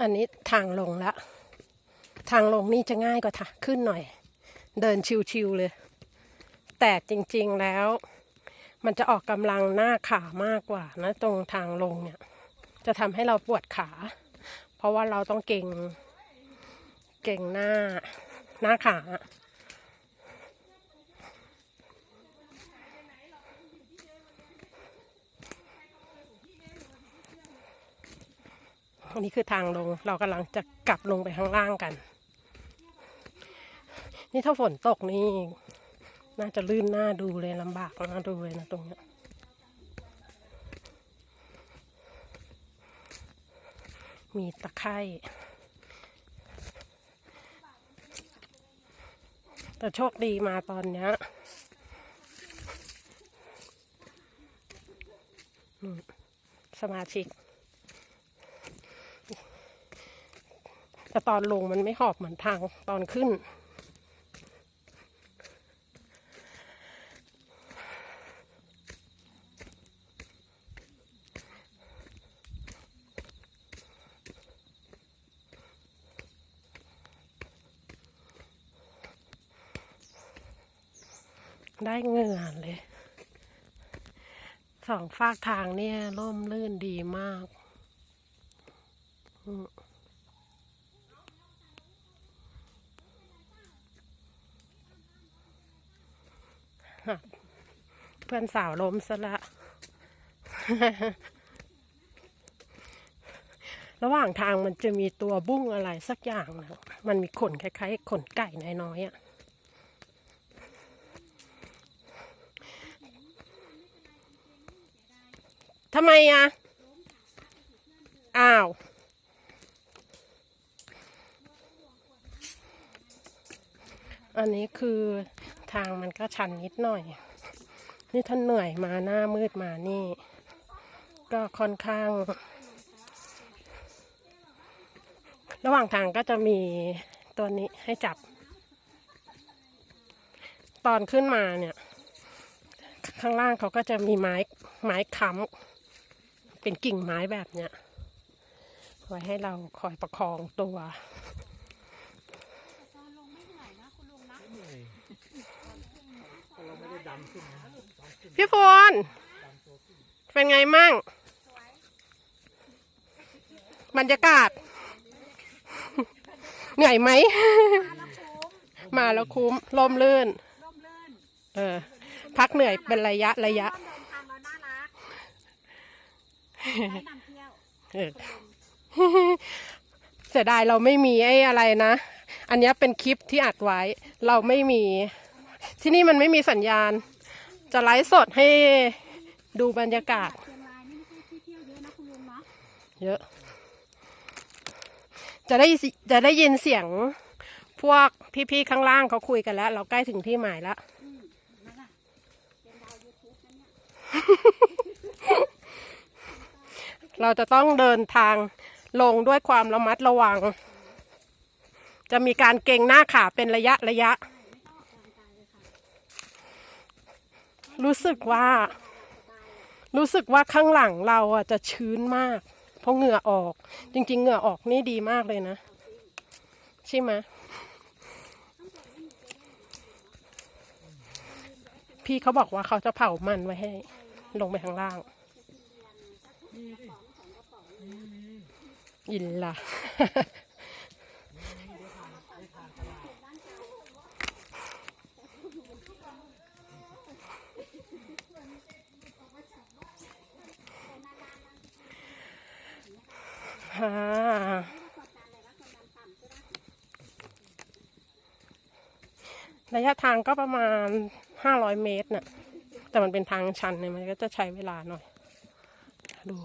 อันนี้ทางลงละ ทางลงนี่จะง่ายกว่าทางขึ้นหน่อย เดินชิวๆเลย แต่จริงๆแล้ว มันจะออกกำลังหน้าขามากกว่านะ ตรงทางลงเนี่ย จะทำให้เราปวดขา เพราะว่าเราต้องเก่ง เก่งหน้า หน้าขา อันนี้คือทางลง เรากำลังจะกลับลงไปข้างล่างกัน นี่ถ้าฝนตกนี่ น่าจะลื่นหน้าดูเลยลำบากน่าดูเลยนะตรงเนี้ยมีตะไคร่แต่โชคดีมาตอนเนี้ยสมาชิก แต่ตอนลงมันไม่หอบเหมือนทางตอนขึ้น ได้เงื่อนเลย สองฝากทางเนี่ยร่มรื่นดีมาก อืม เพื่อนสาวล้มซะละ ระหว่างทางมันจะมีตัวบุ้งอะไรสักอย่างนะมันมีขนคล้ายๆขนไก่น้อยๆอะทำไมอะ อ้าว อันนี้คือทางมันก็ชันนิดหน่อย นี่ท่านเหนื่อยมาหน้ามืดมานี่ ก็ค่อนข้าง ระหว่างทางก็จะมีตัวนี้ให้จับ ตอนขึ้นมาเนี่ย ข้างล่างเขาก็จะมีไม้ไม้ค้ำเป็นกิ่งไม้แบบเนี้ยไว้ให้เราคอยประคองตัว พี่พลเป็นไงมั่ง บรรยากาศ เหนื่อยไหม มาแล้วคุ้มลมลื่นร่มรื่นเออ พักเหนื่อยเป็นระยะระยะต้นเดินทางเราน่ารักได้นำเที่ยวเออเสียดายเราไม่มีไอ้อะไรนะ อันเนี้ยเป็นคลิปที่อัดไว้ เราไม่มี ที่นี่มันไม่มีสัญญาณ จะไลฟ์สดให้ดูบรรยากาศ เชียงรายนี่ไม่ใช่ที่เที่ยวเยอะนะคุณลุงเนาะเยอะ จะได้สิจะได้ยินเสียงพวกพี่ๆข้างล่างเขาคุยกันแล้ว เราใกล้ถึงที่หมายแล้วนั่นน่ะเป็นดาวยูทูบนะเนี่ยเราจะต้องเดินทางลงด้วยความระมัดระวัง จะมีการเก่งหน้าขาเป็นระยะระยะ รู้สึกว่า รู้สึกว่าข้างหลังเราอะจะชื้นมาก เพราะเหงื่อออก จริง ๆ เหงื่อออกนี่ดีมากเลยนะ ใช่ไหมพี่เขาบอกว่าเขาจะเผามันไว้ให้ ลงไปข้างล่างอินล่ะ ฮ่าระยะทางก็ประมาณห้าร้อยเมตรน่ะ แต่มันเป็นทางชันเนี่ยมันก็จะใช้เวลาหน่อย ดู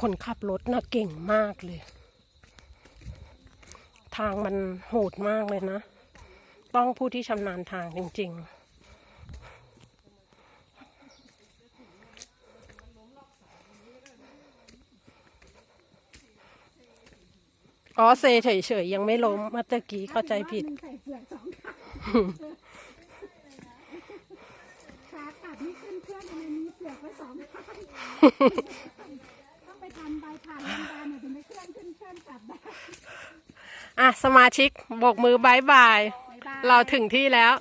คนขับรถน่ะเก่งมากเลย ทางมันโหดมากเลยนะ ต้องผู้ที่ชำนาญทางจริง ๆอ๋อเซเฉยๆยังไม่ล้มเมื่อตะกี้เข้าใจผิดใส่เปลือกสองข้างขากลับนี่ขึ้นเครื่องทำไมมีเปลือกไว้สองข้างต้องไปทำใบผ่านโรงพยาบาลเนี่ยถึงได้เคลื่อนขึ้นเคลื่อนกลับได้อะสมาชิกโบกมือบายบายบ๊ายบาย เราถึงที่แล้ว